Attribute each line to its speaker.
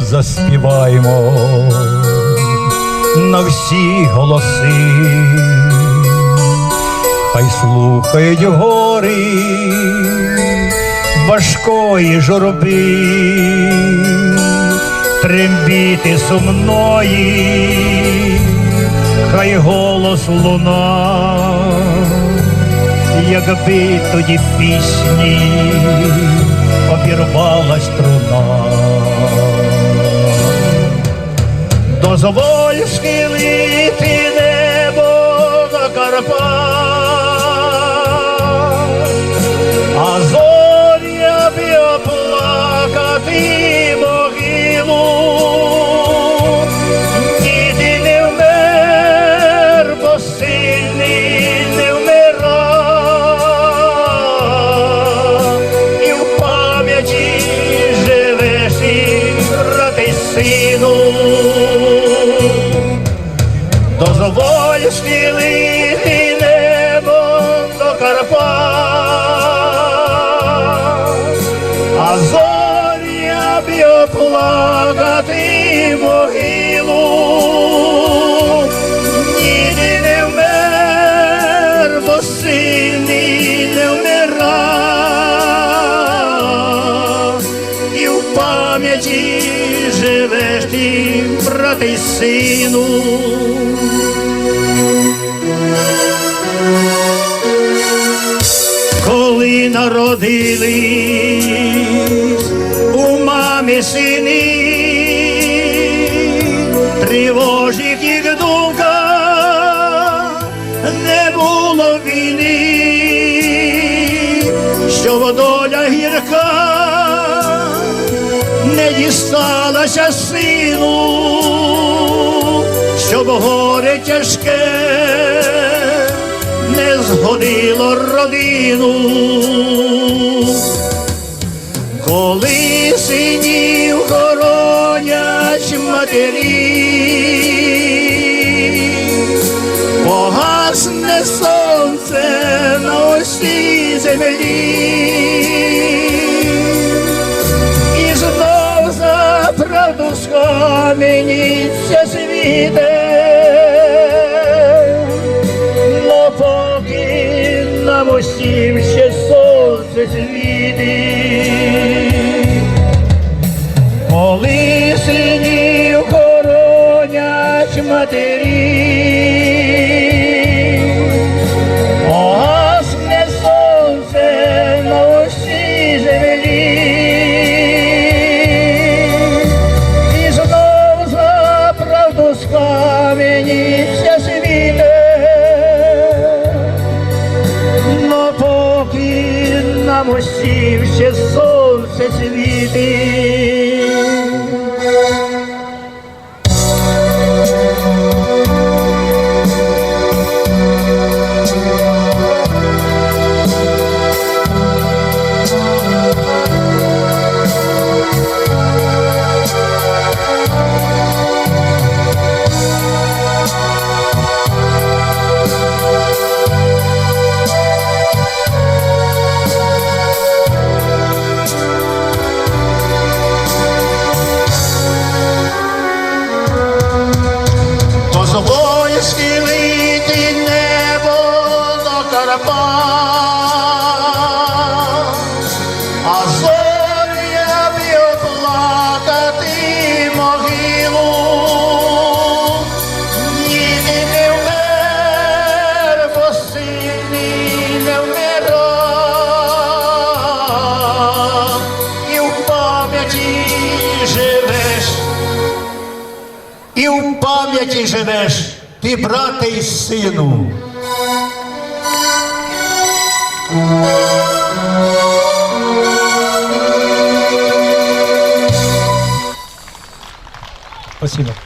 Speaker 1: заспіваємо на всі голоси, хай слухають гори важкої журби, трембіти сумної, хай голос луна, якби тоді пісні обірвала струна. Дозволь схилити небо на Карпат, а зоря б оплакати могилу. Ні, ти не вмер, бо сильний не вмира, і в пам'яті живеш і сину. Дозволь схилити небо до Карпат, а зоря б оплакати могилу. Ні, не вмер, бо сильний не вмира, і в пам'яті живеш ти, брате й сину. Народились у мамі сини, тривожить їх думка, не було війни, що доля гірка не дісталася сину, щоб горе тяжке не згодило родину, коли синів хоронять матері, погасне сонце на усій землі. І знов за правду схаменіться світе, нам усім ще сонце світить. Коли синів хоронять матері, сонце світить. Дозволь схилити небо до Карпат, а зоря б оплакати могилу. Ні, ти не вмер, бо сильний не вмира, і в пам'яті живеш і в пам'яті живеш, ти, брате і сину. Спасибо.